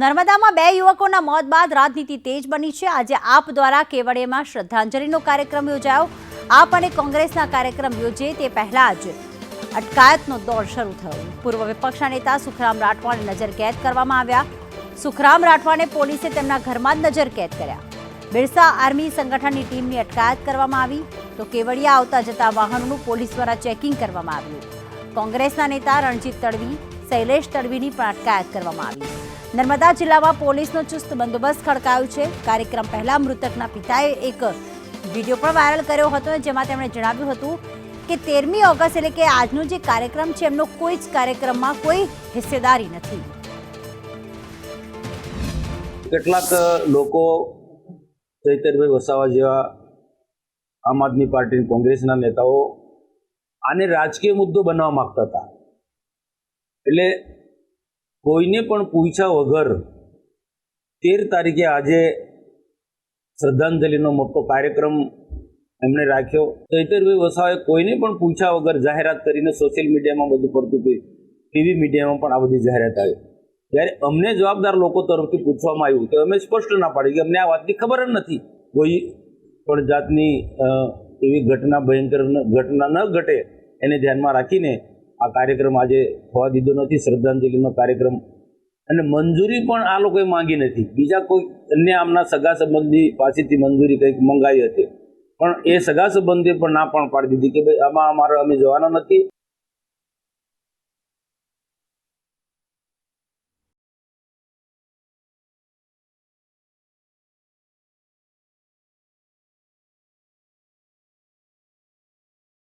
નર્મદામાં બે યુવકોના મોત બાદ રાજનીતિ તેજ બની છે. આજે આપ દ્વારા કેવડિયામાં શ્રદ્ધાંજલિનો કાર્યક્રમ યોજાયો. આપ અને કોંગ્રેસના કાર્યક્રમ યોજે તે પહેલા જ અટકાયતનો દોર શરૂ થયો. પૂર્વ વિપક્ષના નેતા સુખરામ રાઠવાને નજરકેદ કરવામાં આવ્યા. સુખરામ રાઠવાને પોલીસે તેમના ઘરમાં જ નજરકેદ કર્યા. બિરસા આર્મી સંગઠનની ટીમની અટકાયત કરવામાં આવી. તો કેવડિયા આવતા જતા વાહનોનું પોલીસ દ્વારા ચેકિંગ કરવામાં આવ્યું. કોંગ્રેસના નેતા રણજીત તડવી શૈલેષ તડવીની પણ અટકાયત કરવામાં આવી. નર્મદા જિલ્લામાં પોલીસનો ચુસ્ત બંદોબસ્ત ખડકાયો છે. કાર્યક્રમ પહેલા મૃતકના પિતાએ એક વીડિયો પણ વાયરલ કર્યો હતો જેમાં તેમણે જણાવ્યું હતું કે તેરમી ઓગસ્ટ એટલે કે આજનો જે કાર્યક્રમ છે, એમનો કોઈ જ કાર્યક્રમમાં કોઈ હિસ્સેદારી નથી. કેટલાક લોકો ચૈતરભાઈ વસાવા જેવા આમ આદમી પાર્ટી કોંગ્રેસના નેતાઓ આને રાજકીય મુદ્દો બનવા માંગતા હતા. એટલે કોઈને પણ પૂછ્યા વગર તેર તારીખે આજે શ્રદ્ધાંજલિનો મોટો કાર્યક્રમ એમણે રાખ્યો. ચૈતરભાઈ વસાવાએ કોઈને પણ પૂછ્યા વગર જાહેરાત કરીને સોશિયલ મીડિયામાં બધું પડતું હતું. ટીવી મીડિયામાં પણ આ બધી જાહેરાત આવી. જ્યારે અમને જવાબદાર લોકો તરફથી પૂછવામાં આવ્યું તો અમે સ્પષ્ટ ના પાડી કે અમને આ વાતની ખબર જ નથી. કોઈ પણ જાતની એવી ઘટના ભયંકર ઘટના ન ઘટે એને ધ્યાનમાં રાખીને આ કાર્યક્રમ આજે થવા દીધો નથી, શ્રદ્ધાંજલિનો કાર્યક્રમ. અને મંજૂરી પણ આ લોકોએ માંગી નથી. બીજા કોઈ અન્ય આમના સગા સંબંધી પાસેથી મંજૂરી કંઈક મંગાવી હતી. પણ એ સગા સંબંધીએ પણ ના પણ પાડી દીધી કે ભાઈ, આમાં અમારે અમે જવાના નથી.